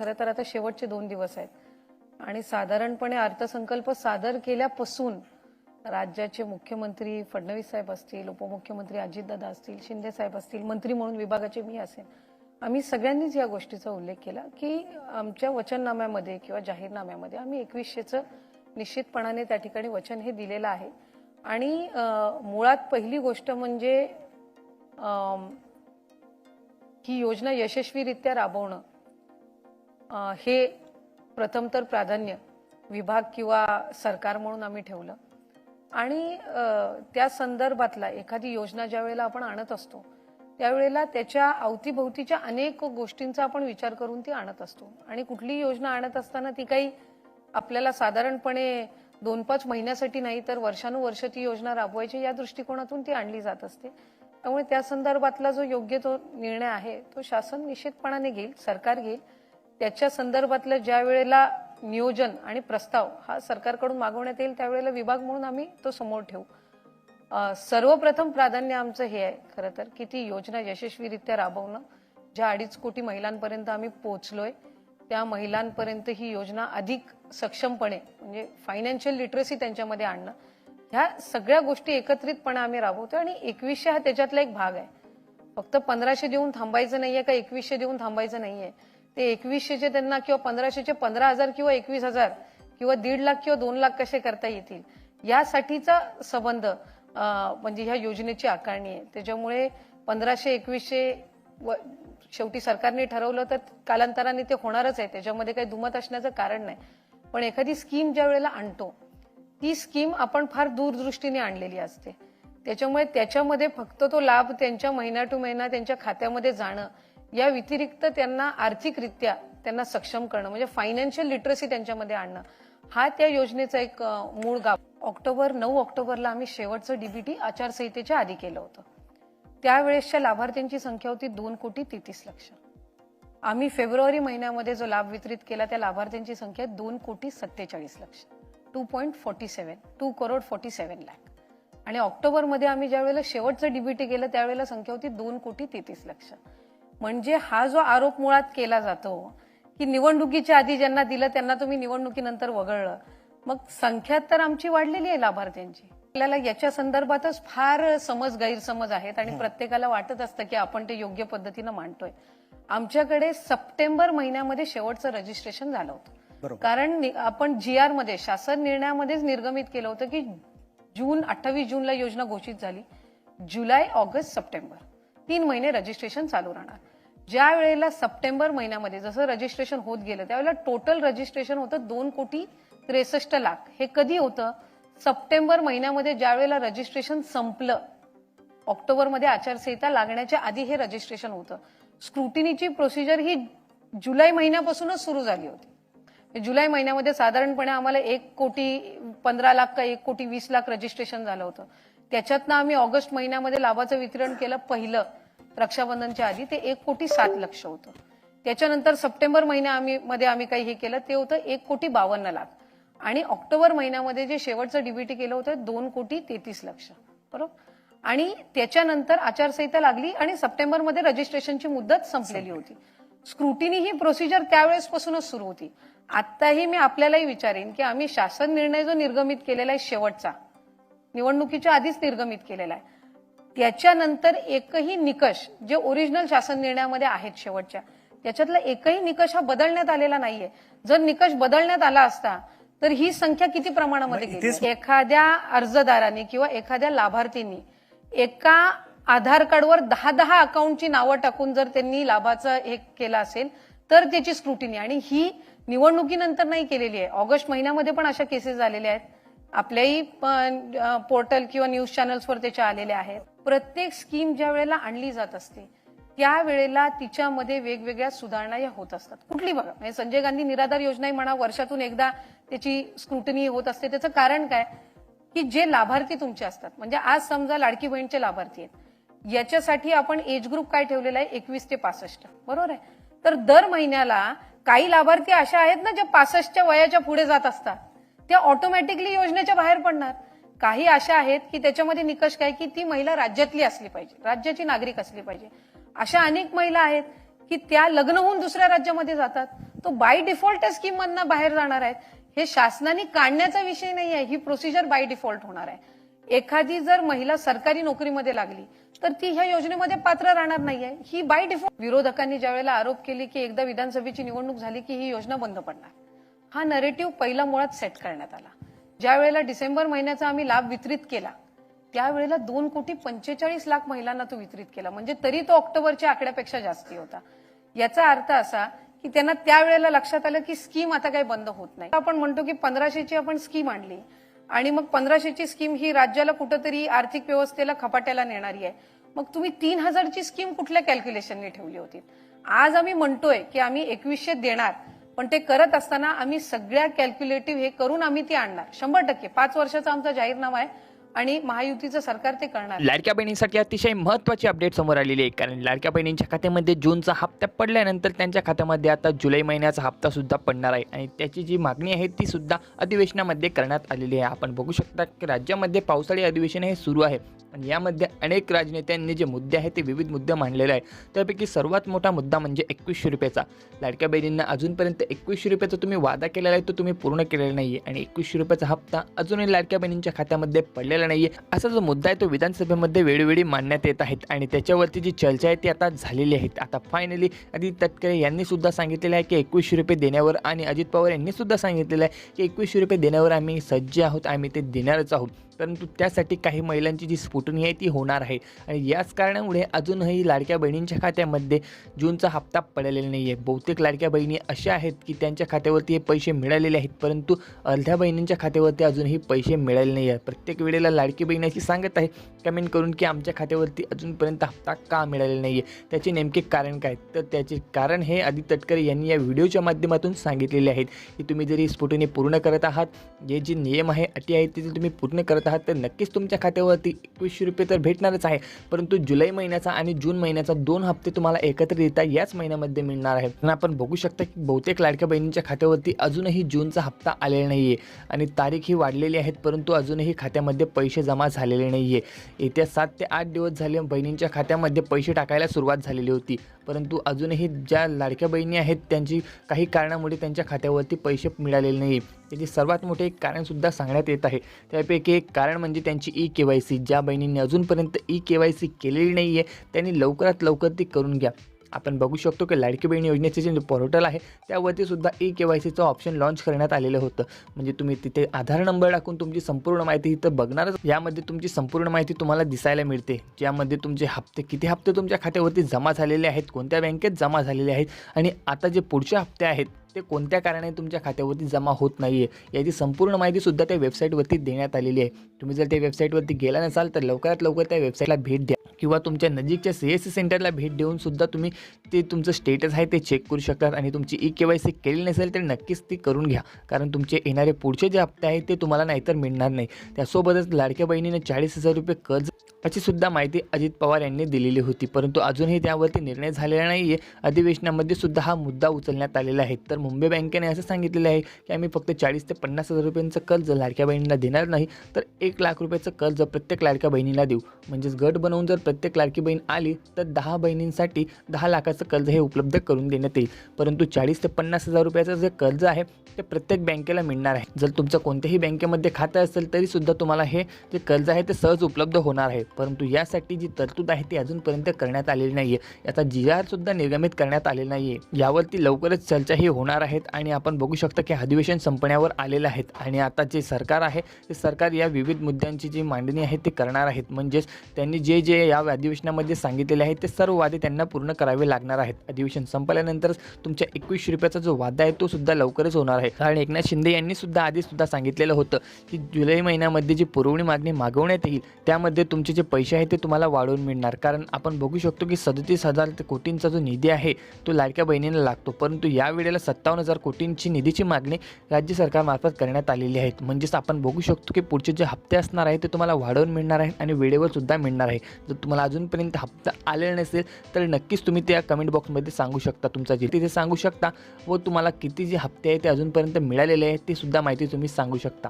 खरं तर आता शेवटचे दोन दिवस आहेत. आणि साधारणपणे अर्थसंकल्प सादर केल्यापासून राज्याचे मुख्यमंत्री फडणवीस साहेब असतील उपमुख्यमंत्री अजितदादा असतील शिंदे साहेब असतील मंत्री म्हणून विभागाचे मी असेल आम्ही सगळ्यांनीच या गोष्टीचा उल्लेख केला की आमच्या वचननाम्यामध्ये किंवा जाहीरनाम्यामध्ये आम्ही एकवीसशेचं निश्चितपणाने त्या ठिकाणी वचन हे दिलेलं आहे. आणि मुळात पहिली गोष्ट म्हणजे ही योजना यशस्वीरित्या राबवणं. हे प्रथम तर प्राधान्य विभाग किंवा सरकार म्हणून आम्ही ठेवलं. आणि त्या संदर्भातला एखादी योजना ज्या वेळेला आपण आणत असतो त्यावेळेला त्याच्या अवतीभोवतीच्या अनेक गोष्टींचा आपण विचार करून ती आणत असतो. आणि कुठलीही योजना आणत असताना ती काही आपल्याला साधारणपणे दोन पाच महिन्यासाठी नाही तर वर्षानुवर्ष ती योजना राबवायची या दृष्टिकोनातून ती आणली जात असते. त्यामुळे त्या संदर्भातला जो योग्य तो निर्णय आहे तो शासन निश्चितपणाने घेईल सरकार घेईल. त्याच्या संदर्भातलं ज्या वेळेला नियोजन आणि प्रस्ताव हा सरकारकडून मागवण्यात येईल त्यावेळेला विभाग म्हणून आम्ही तो समोर ठेवू. सर्वप्रथम प्राधान्य आमचं हे आहे खरं तर की ती योजना यशस्वीरित्या राबवणं ज्या अडीच कोटी महिलांपर्यंत आम्ही पोहोचलोय त्या महिलांपर्यंत ही योजना अधिक सक्षमपणे म्हणजे फायनान्शियल लिटरसी त्यांच्यामध्ये आणणं ह्या सगळ्या गोष्टी एकत्रितपणे आम्ही राबवतो आणि एकवीसशे हा त्याच्यातला एक भाग आहे. फक्त पंधराशे देऊन थांबायचं नाहीये का एकवीसशे देऊन थांबायचं नाहीये? ते एकवीसशेचे त्यांना किंवा पंधराशेचे पंधरा हजार किंवा एकवीस हजार किंवा दीड लाख किंवा दोन लाख कसे करता येतील? यासाठीचा संबंध म्हणजे ह्या योजनेची आकारणी आहे. त्याच्यामुळे पंधराशे एकवीसशे व शेवटी सरकारने ठरवलं तर कालांतराने ते होणारच आहे. त्याच्यामध्ये काही दुमत असण्याचं कारण नाही. पण एखादी स्कीम ज्या वेळेला आणतो ती स्कीम आपण फार दूरदृष्टीने आणलेली असते. त्याच्यामुळे त्याच्यामध्ये फक्त तो लाभ त्यांच्या महिना टू महिना त्यांच्या खात्यामध्ये जाणं या व्यतिरिक्त त्यांना आर्थिकरित्या त्यांना सक्षम करणं म्हणजे फायनान्शियल लिटरसी त्यांच्यामध्ये आणणं हा त्या योजनेचा एक मूळ गाव. ऑक्टोबर नऊ ऑक्टोबरला आम्ही शेवटचं डीबीटी आचारसंहितेच्या आधी केलं होतं. त्यावेळेसच्या लाभार्थ्यांची संख्या होती दोन कोटी तेहतीस लक्ष. आम्ही फेब्रुवारी महिन्यामध्ये जो लाभ वितरित केला त्या लाभार्थ्यांची संख्या दोन कोटी सत्तेचाळीस लक्ष. Two point forty seven two crore forty seven lakh आणि ऑक्टोबरमध्ये आम्ही ज्यावेळेला शेवटचं डीबीटी केलं त्यावेळेला संख्या होती दोन कोटी तेहतीस लक्ष. म्हणजे हा जो आरोप मुळात केला जातो की निवडणुकीच्या आधी ज्यांना दिलं त्यांना तुम्ही निवडणुकीनंतर वगळलं. मग संख्या तर आमची वाढलेली आहे लाभार्थ्यांची. आपल्याला याच्या संदर्भातच फार समज गैरसमज आहेत आणि प्रत्येकाला वाटत असतं की आपण ते योग्य पद्धतीनं मांडतोय. आमच्याकडे सप्टेंबर महिन्यामध्ये शेवटचं रजिस्ट्रेशन झालं होतं. कारण आपण जी आरमध्ये शासन निर्णयामध्येच निर्गमित केलं होतं की जून अठ्ठावीस जूनला योजना घोषित झाली. July August September. तीन महिने रजिस्ट्रेशन चालू राहणार. ज्या वेळेला सप्टेंबर महिन्यामध्ये जसं रजिस्ट्रेशन होत गेलं त्यावेळेला टोटल रजिस्ट्रेशन होतं दोन कोटी त्रेसष्ट लाख. हे कधी होतं? सप्टेंबर महिन्यामध्ये ज्या वेळेला रजिस्ट्रेशन संपलं ऑक्टोबरमध्ये आचारसंहिता लागण्याच्या आधी हे रजिस्ट्रेशन होतं. स्क्रुटिनीची प्रोसिजर ही जुलै महिन्यापासूनच सुरू झाली होती. म्हणजे जुलै महिन्यामध्ये साधारणपणे आम्हाला एक कोटी पंधरा लाख का एक कोटी वीस लाख रजिस्ट्रेशन झालं होतं. त्याच्यातनं आम्ही ऑगस्ट महिन्यामध्ये लाभाचं वितरण केलं पहिलं रक्षाबंधनच्या आधी. ते एक कोटी सात लक्ष होतं. त्याच्यानंतर सप्टेंबर महिन्या आम्ही मध्ये आम्ही काही हे केलं. ते होतं एक कोटी बावन्न लाख. आणि ऑक्टोबर महिन्यामध्ये जे शेवटचं डीबीटी केलं होतं दोन कोटी तेहतीस लक्ष. बरोबर? आणि त्याच्यानंतर आचारसंहिता लागली आणि सप्टेंबरमध्ये रजिस्ट्रेशनची मुदत संपलेली होती. स्क्रुटिनी ही प्रोसिजर त्यावेळेसपासूनच सुरू होती. आत्ताही मी आपल्यालाही विचारेन की आम्ही शासन निर्णय जो निर्गमित केलेला आहे शेवटचा निवडणुकीच्या आधीच निर्गमित केलेला आहे. त्याच्यानंतर एकही निकष जे ओरिजिनल शासन निर्णयामध्ये आहेत शेवटच्या त्याच्यातला एकही निकष हा बदलण्यात आलेला नाहीये. जर निकष बदलण्यात आला असता तर ही संख्या किती प्रमाणामध्ये गेली? एखाद्या अर्जदाराने किंवा एखाद्या लाभार्थींनी एका आधार कार्डवर दहा दहा अकाउंटची नावं टाकून जर त्यांनी लाभाचं हे केलं असेल तर त्याची स्क्रुटिनी आणि ही निवडणुकीनंतर नाही केलेली आहे. ऑगस्ट महिन्यामध्ये पण अशा केसेस झालेल्या आहेत. आपल्याही पोर्टल किंवा न्यूज चॅनल्सवर त्याच्या आलेल्या आहेत. प्रत्येक स्कीम ज्या वेळेला आणली जात असते त्यावेळेला तिच्यामध्ये वेगवेगळ्या सुधारणा या होत असतात. कुठली बघा. म्हणजे संजय गांधी निराधार योजना म्हणा वर्षातून एकदा त्याची स्क्रुटनी होत असते. त्याचं कारण काय? की जे लाभार्थी तुमचे असतात. म्हणजे आज समजा लाडकी बहीणचे लाभार्थी आहेत. याच्यासाठी आपण एज ग्रुप काय ठेवलेला आहे? एकवीस ते पासष्ट. बरोबर आहे? तर दर महिन्याला काही लाभार्थी अशा आहेत ना ज्या पासष्टच्या वयाच्या पुढे जात असतात. त्या ऑटोमॅटिकली योजनेच्या बाहेर पडणार. काही अशा आहेत की त्याच्यामध्ये निकष काय की ती महिला राज्यातली असली पाहिजे राज्याची नागरिक असली पाहिजे. अशा अनेक महिला आहेत की त्या लग्न होऊन दुसऱ्या राज्यामध्ये जातात. तो बाय डिफॉल्ट स्कीम मधनं बाहेर जाणार आहेत. हे शासनाने काढण्याचा विषय नाही आहे ही प्रोसिजर बाय डिफॉल्ट होणार आहे. एखादी जर महिला सरकारी नोकरीमध्ये लागली तर ती ह्या योजनेमध्ये पात्र राहणार नाहीये. ही बाय डिफॉल्ट विरोधकांनी ज्यावेळेला आरोप केले की एकदा विधानसभेची निवडणूक झाली की ही योजना बंद पडणार. हा नरेटिव्ह पहिला मुळात सेट करण्यात आला. ज्या वेळेला डिसेंबर महिन्याचा आम्ही लाभ वितरित केला त्यावेळेला दोन कोटी पंचेचाळीस लाख महिलांना तो वितरित केला. म्हणजे तरी तो ऑक्टोबरच्या आकड्यापेक्षा जास्ती होता. याचा अर्थ असा की त्यांना त्यावेळेला लक्षात आलं की स्कीम आता काही बंद होत नाही. आपण म्हणतो की पंधराशेची आपण स्कीम आणली. आणि मग पंधराशेची स्कीम ही राज्याला कुठंतरी आर्थिक व्यवस्थेला खपाट्याला नेणारी आहे. मग तुम्ही तीन हजारची स्कीम कुठल्या कॅल्क्युलेशनने ठेवली होती? आज आम्ही म्हणतोय की आम्ही एकवीसशे देणार. पण ते करत असताना आम्ही सगळ्या कॅल्क्युलेटिव्ह हे करून आम्ही ती आणणार. शंभर टक्के. पाच वर्षाचा आमचा जाहीरनामा आहे आणि महायुतीचं सरकार ते करणार लाडक्या बहिणींसाठी अतिशय महत्त्वाची अपडेट समोर आलेली आहे. कारण लाडक्या बहिणींच्या खात्यामध्ये जूनचा हप्ता पडल्यानंतर त्यांच्या खात्यामध्ये आता जुलै महिन्याचा हप्ता सुद्धा पडणार आहे. आणि त्याची जी मागणी आहे ती सुद्धा अधिवेशनामध्ये करण्यात आलेली आहे. आपण बघू शकता की राज्यामध्ये पावसाळी अधिवेशन हे सुरू आहे. आणि यामध्ये अनेक राजनेत्यांनी जे मुद्दे आहेत ते विविध मुद्दे मांडलेले आहेत. त्यापैकी सर्वात मोठा मुद्दा म्हणजे एकवीसशे रुपयाचा. लाडक्या बहिणींना अजूनपर्यंत एकवीसशे रुपयाचा तुम्ही वादा केलेला आहे तो तुम्ही पूर्ण केलेला नाही आहे आणि एकवीसशे रुपयाचा हप्ता अजूनही लाडक्या बहिणींच्या खात्यामध्ये पडलेला नाही आहे असा जो मुद्दा आहे तो विधानसभेमध्ये वेळोवेळी मांडण्यात येत आहेत. आणि त्याच्यावरती जी चर्चा आहे ती आता झालेली आहेत आता फायनली आदित्य तटकरे यांनी सुद्धा सांगितलेलं आहे की एकवीसशे रुपये देण्यावर आणि अजित पवार यांनी सुद्धा सांगितलेलं आहे की एकवीसशे रुपये देण्यावर आम्ही सज्ज आहोत आम्ही ते देणारच आहोत. परंतु त्यासाठी काही महिलांची जी स्फुटणी आहे ती होणार आहे. आणि याच कारणामुळे अजूनही लाडक्या बहिणींच्या खात्यामध्ये जूनचा हप्ता पडलेला नाही आहे बहुतेक लाडक्या बहिणी अशा आहेत की त्यांच्या खात्यावरती हे पैसे मिळालेले आहेत परंतु अर्ध्या बहिणींच्या खात्यावरती अजूनही पैसे मिळाले नाही आहेत प्रत्येक वेळेला लाडकी बहीण अशी सांगत आहे कमेंट करून की आमच्या खात्यावरती अजूनपर्यंत हप्ता का मिळालेला नाही आहे त्याचे नेमके कारण काय? तर त्याचे कारण हे आदित्य तटकरे यांनी या व्हिडिओच्या माध्यमातून सांगितलेले आहेत की तुम्ही जरी स्फुटणी पूर्ण करत आहात जे जे नियम आहे अटी आहेत ते जर तुम्ही पूर्ण करत आहात तर नक्कीच तुमच्या खात्यावरती एकवीसशे रुपये तर भेटणारच आहे. परंतु जुलै महिन्याचा आणि जून महिन्याचा दोन हप्ते तुम्हाला एकत्रितरित्या याच महिन्यामध्ये मिळणार आहे आणि आपण बघू शकता की बहुतेक लाडक्या बहिणींच्या खात्यावरती अजूनही जूनचा हप्ता आलेला नाही आहे आणि तारीख ही वाढलेली आहेत परंतु अजूनही खात्यामध्ये पैसे जमा झालेले नाही आहे येत्या सात ते आठ दिवस झाले बहिणींच्या खात्यामध्ये पैसे टाकायला सुरुवात झालेली होती. परंतु अजूनही ज्या लाडक्या बहिणी आहेत त्यांची काही कारणामुळे त्यांच्या खात्यावरती पैसे मिळालेले नाही. त्याचे सर्वात मोठे एक कारणसुद्धा सांगण्यात येत आहे. त्यापैकी एक कारण म्हणजे त्यांची ई के वाय सी ज्या बहिणींनी अजूनपर्यंत ई के वाय सी केलेली नाही आहे त्यांनी लवकरात लवकर ती करून घ्या. आपण बघू शकतो की लाडकी बहीण योजनेचे जे पोर्टल आहे त्यावरती सुद्धा ई के वाय सीचं ऑप्शन लॉन्च करण्यात आलेलं होतं. म्हणजे तुम्ही तिथे आधार नंबर टाकून तुमची संपूर्ण माहिती इथं बघणारच. यामध्ये तुमची संपूर्ण माहिती तुम्हाला दिसायला मिळते. ज्यामध्ये तुमचे हप्ते किती हप्ते तुमच्या खात्यावरती जमा झालेले आहेत कोणत्या बँकेत जमा झालेले आहेत आणि आता जे पुढचे हप्ते आहेत ते कोणत्या कारणाने तुमच्या खात्यावरती जमा होत नाही आहे याची संपूर्ण माहितीसुद्धा त्या वेबसाईटवरती देण्यात आलेली आहे. तुम्ही जर त्या वेबसाईटवरती गेला नसाल तर लवकरात लवकर त्या वेबसाईटला भेट द्या. किंवा तुमच्या नजीकच्या सी एस सी सेंटरला भेट देऊन सुद्धा तुम्ही ते तुमचं स्टेटस आहे ते चेक करू शकतात आणि तुमची ई के वाय सी केली नसेल तर नक्कीच ती करून घ्या. कारण तुमचे येणारे पुढचे जे हप्ते आहेत ते तुम्हाला नाहीतर मिळणार नाही. त्यासोबतच लाडक्या बहिणीने चाळीस हजार रुपये कर्ज याची सुद्धा माहिती अजित पवार यांनी दिलेली होती. परंतु अजूनही त्यावरती निर्णय झालेला नाही आहे अधिवेशनामध्ये सुद्धा हा मुद्दा उचलण्यात आलेला आहे. तर मुंबई बँकेने असं सांगितलेलं आहे की आम्ही फक्त चाळीस ते पन्नास हजार रुपयांचं कर्ज लाडक्या बहिणीला देणार नाही. तर एक लाख रुपयाचं कर्ज प्रत्येक लाडक्या बहिणीला देऊ. म्हणजेच गट बनवून जर प्रत्येक लाडकी बहीण आली तर दहा बहिणींसाठी दहा लाखाचं कर्ज हे उपलब्ध करून देण्यात येईल. परंतु चाळीस ते पन्नास हजार रुपयाचं जे कर्ज आहे ते प्रत्येक बँकेला मिळणार आहे. जर तुमचं कोणत्याही बँकेमध्ये खातं असेल तरी सुद्धा तुम्हाला हे जे कर्ज आहे ते सहज उपलब्ध होणार आहे. परंतु यासाठी जी तरतूद आहे ती अजूनपर्यंत करण्यात आलेली नाही आहे याचा जी आरसुद्धा निर्गमित करण्यात आलेला नाही आहे यावरती लवकरच चर्चाही होणार आहेत आणि आपण बघू शकता की अधिवेशन संपण्यावर आलेलं आहेत आणि आता जे सरकार आहे ते सरकार या विविध मुद्द्यांची जी मांडणी आहे ते करणार आहेत. म्हणजेच त्यांनी जे जे या अधिवेशनामध्ये सांगितलेले आहे ते सर्व वादे त्यांना पूर्ण करावे लागणार आहेत. अधिवेशन संपल्यानंतरच तुमच्या एकवीसशे रुपयाचा जो वादा आहे तो सुद्धा लवकरच होणार आहे. कारण एकनाथ शिंदे यांनी सुद्धा आधी सुद्धा सांगितलेलं होतं की जुलै महिन्यामध्ये जी पुरवणी मागणी मागवण्यात येईल त्यामध्ये तुमचे जे पैसे आहेत ते तुम्हाला वाढवून मिळणार. कारण आपण बघू शकतो की सदतीस हजार ते कोटींचा जो निधी आहे तो लाडक्या बहिणीला लागतो. परंतु या वेळेला सत्तावन्न हजार कोटींची निधीची मागणी राज्य सरकारमार्फत करण्यात आलेली आहे. म्हणजेच आपण बघू शकतो की पुढचे जे हप्ते असणार आहे ते तुम्हाला वाढवून मिळणार आहेत आणि वेळेवर सुद्धा मिळणार आहे जर तुम्हाला अजूनपर्यंत हप्ता आलेला नसेल तर नक्कीच तुम्ही त्या कमेंट बॉक्समध्ये सांगू शकता तुमचा जे तिथे सांगू शकता व तुम्हाला किती जे हप्ते आहे ते अजूनपर्यंत मिळालेले आहेत ते सुद्धा माहिती तुम्ही सांगू शकता.